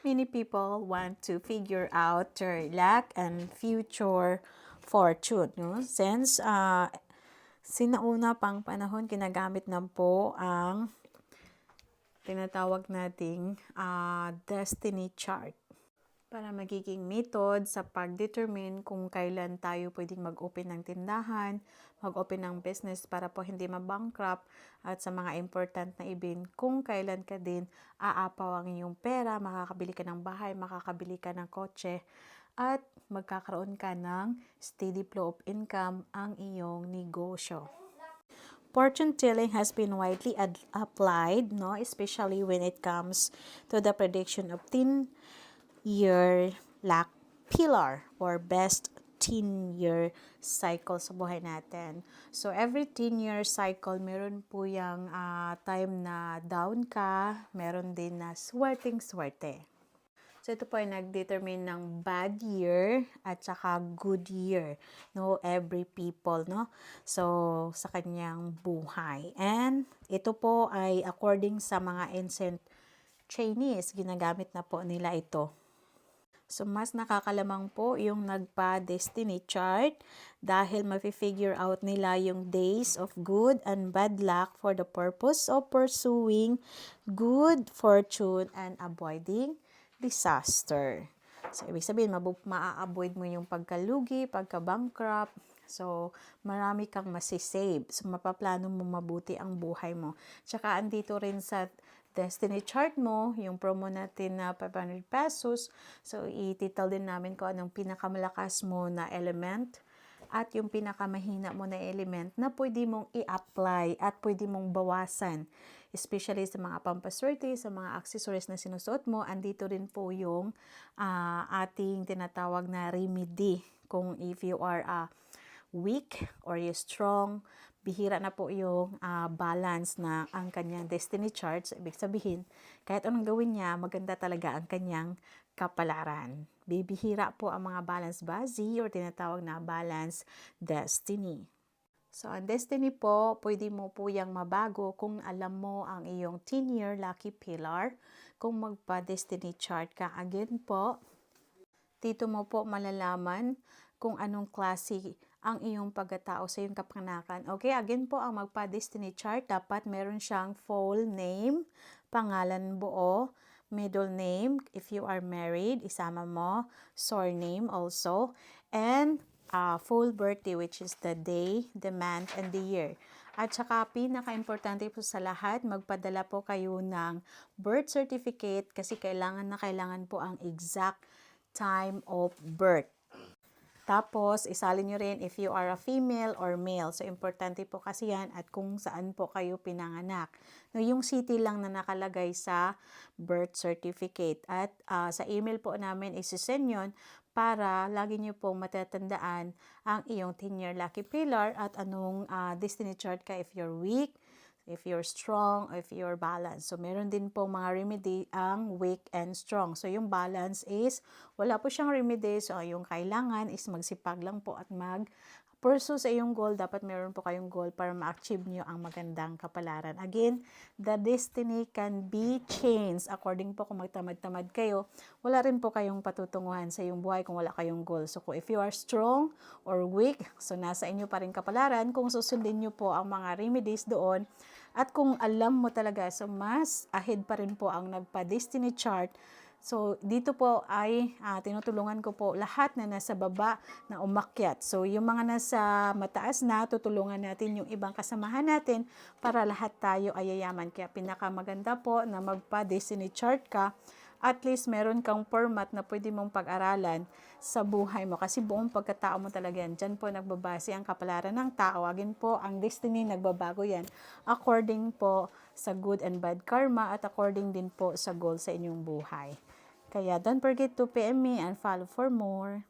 Many people want to figure out their luck and future fortune. No? Since uh, sinauna pang panahon, ginagamit na po ang tinatawag nating uh, destiny chart para magiging method sa pag-determine kung kailan tayo pwedeng mag-open ng tindahan, mag-open ng business para po hindi mabankrupt at sa mga important na event kung kailan ka din aapaw ang iyong pera, makakabili ka ng bahay, makakabili ka ng kotse at magkakaroon ka ng steady flow of income ang iyong negosyo. Fortune telling has been widely applied, no, especially when it comes to the prediction of teen year luck pillar or best 10 year cycle sa buhay natin. So, every 10 year cycle, meron po yung uh, time na down ka, meron din na swerteng-swerte. So, ito po ay nag-determine ng bad year at saka good year, no? Every people, no? So, sa kanyang buhay. And, ito po ay according sa mga ancient Chinese, ginagamit na po nila ito. So, mas nakakalamang po yung nagpa-destiny chart dahil mafi-figure out nila yung days of good and bad luck for the purpose of pursuing good fortune and avoiding disaster. So, ibig sabihin, ma-avoid mo yung pagkalugi, pagka-bankrupt, So, marami kang masisave. So, mapaplano mo mabuti ang buhay mo. Tsaka, andito rin sa destiny chart mo, yung promo natin na 500 pesos. So, itital din namin kung anong pinakamalakas mo na element at yung pinakamahina mo na element na pwede mong i-apply at pwede mong bawasan. Especially sa mga pampaswerte, sa mga accessories na sinusuot mo, andito rin po yung uh, ating tinatawag na remedy. Kung if you are uh, weak or you strong, bihira na po yung uh, balance na ang kanyang destiny charts. Ibig sabihin, kahit anong gawin niya, maganda talaga ang kanyang kapalaran. Bibihira po ang mga balance bazi or tinatawag na balance destiny. So, ang destiny po, pwede mo po yung mabago kung alam mo ang iyong 10-year lucky pillar. Kung magpa-destiny chart ka, again po, dito mo po malalaman kung anong klase ang iyong pagkatao sa iyong kapanganakan. Okay, again po, ang magpa-destiny chart, dapat meron siyang full name, pangalan buo, middle name, if you are married, isama mo, surname also, and uh, full birthday, which is the day, the month, and the year. At saka pinaka-importante po sa lahat, magpadala po kayo ng birth certificate kasi kailangan na kailangan po ang exact time of birth. Tapos, isalin nyo rin if you are a female or male. So, importante po kasi yan at kung saan po kayo pinanganak. No, yung city lang na nakalagay sa birth certificate. At uh, sa email po namin, isisend yun para lagi nyo pong matatandaan ang iyong 10-year lucky pillar at anong uh, destiny chart ka if you're weak, if you're strong, if you're balanced. So, meron din po mga remedy ang weak and strong. So, yung balance is, wala po siyang remedy. So, yung kailangan is magsipag lang po at mag pursue sa iyong goal, dapat meron po kayong goal para ma-achieve nyo ang magandang kapalaran. Again, the destiny can be changed. According po kung magtamad-tamad kayo, wala rin po kayong patutunguhan sa iyong buhay kung wala kayong goal. So, if you are strong or weak, so nasa inyo pa rin kapalaran kung susundin nyo po ang mga remedies doon. At kung alam mo talaga, so mas ahead pa rin po ang nagpa-destiny chart So, dito po ay uh, tinutulungan ko po lahat na nasa baba na umakyat. So, yung mga nasa mataas na, tutulungan natin yung ibang kasamahan natin para lahat tayo ay yayaman. Kaya pinakamaganda po na magpa-destiny chart ka at least meron kang format na pwede mong pag-aralan sa buhay mo. Kasi buong pagkatao mo talaga yan. Diyan po nagbabase ang kapalaran ng tao. Agin po, ang destiny nagbabago yan. According po sa good and bad karma at according din po sa goal sa inyong buhay. Kaya don't forget to PM me and follow for more.